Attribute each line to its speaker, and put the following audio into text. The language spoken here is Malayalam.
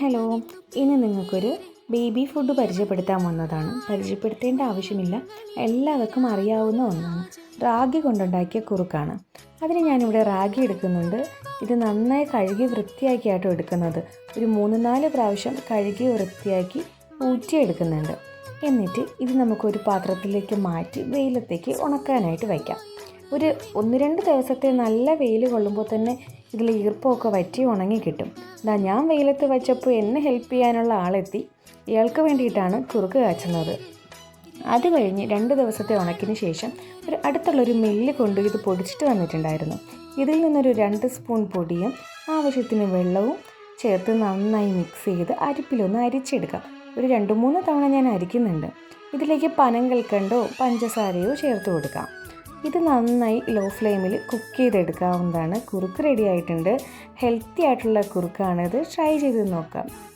Speaker 1: ഹലോ ഇനി നിങ്ങൾക്കൊരു ബേബി ഫുഡ് പരിചയപ്പെടുത്താൻ വന്നതാണ് പരിചയപ്പെടുത്തേണ്ട ആവശ്യമില്ല. എല്ലാവർക്കും അറിയാവുന്ന ഒന്നാണ്. റാഗി കൊണ്ടുണ്ടാക്കിയ കുറുക്കാണ്. അതിന് ഞാനിവിടെ റാഗി എടുക്കുന്നുണ്ട്. ഇത് നന്നായി കഴുകി വൃത്തിയാക്കിയാട്ടോ എടുക്കുന്നത്. ഒരു മൂന്ന് നാല് പ്രാവശ്യം കഴുകി വൃത്തിയാക്കി ഊറ്റിയെടുക്കുന്നുണ്ട് എന്നിട്ട് ഇത് നമുക്കൊരു പാത്രത്തിലേക്ക് മാറ്റി വെയിലത്തേക്ക് ഉണക്കാനായിട്ട് വയ്ക്കാം. ഒരു ഒന്ന് രണ്ട് ദിവസത്തെ നല്ല വെയിൽ കൊള്ളുമ്പോൾ തന്നെ ഇതിൽ ഈർപ്പമൊക്കെ വറ്റി ഉണങ്ങി കിട്ടും. ഇതാ ഞാൻ വെയിലത്ത് വെച്ചപ്പോൾ എന്നെ ഹെൽപ്പ് ചെയ്യാനുള്ള ആളെത്തി. ഇയാൾക്ക് വേണ്ടിയിട്ടാണ് കുറുക്ക് കാച്ചുന്നത്. അത് കഴിഞ്ഞ് രണ്ട് ദിവസത്തെ ഉണക്കിന് ശേഷം ഒരു അടുത്തുള്ളൊരു മില്ല് കൊണ്ട് ഇത് പൊടിച്ചിട്ട് വന്നിട്ടുണ്ടായിരുന്നു. ഇതിൽ നിന്നൊരു രണ്ട് സ്പൂൺ പൊടിയും ആവശ്യത്തിന് വെള്ളവും ചേർത്ത് നന്നായി മിക്സ് ചെയ്ത് അരിപ്പിലൊന്ന് അരിച്ചെടുക്കാം. ഒരു രണ്ട് മൂന്ന് തവണ ഞാൻ അരിക്കുന്നുണ്ട്. ഇതിലേക്ക് പനം കൽക്കണ്ടോ പഞ്ചസാരയോ ചേർത്ത് കൊടുക്കാം. ഇത് നന്നായി ലോ ഫ്ലെയിമിൽ കുക്ക് ചെയ്തെടുക്കാവുന്നതാണ്. കുറുക്ക് റെഡി ആയിട്ടുണ്ട്. ഹെൽത്തി ആയിട്ടുള്ള കുറുക്കാണിത്. ട്രൈ ചെയ്ത് നോക്കാം.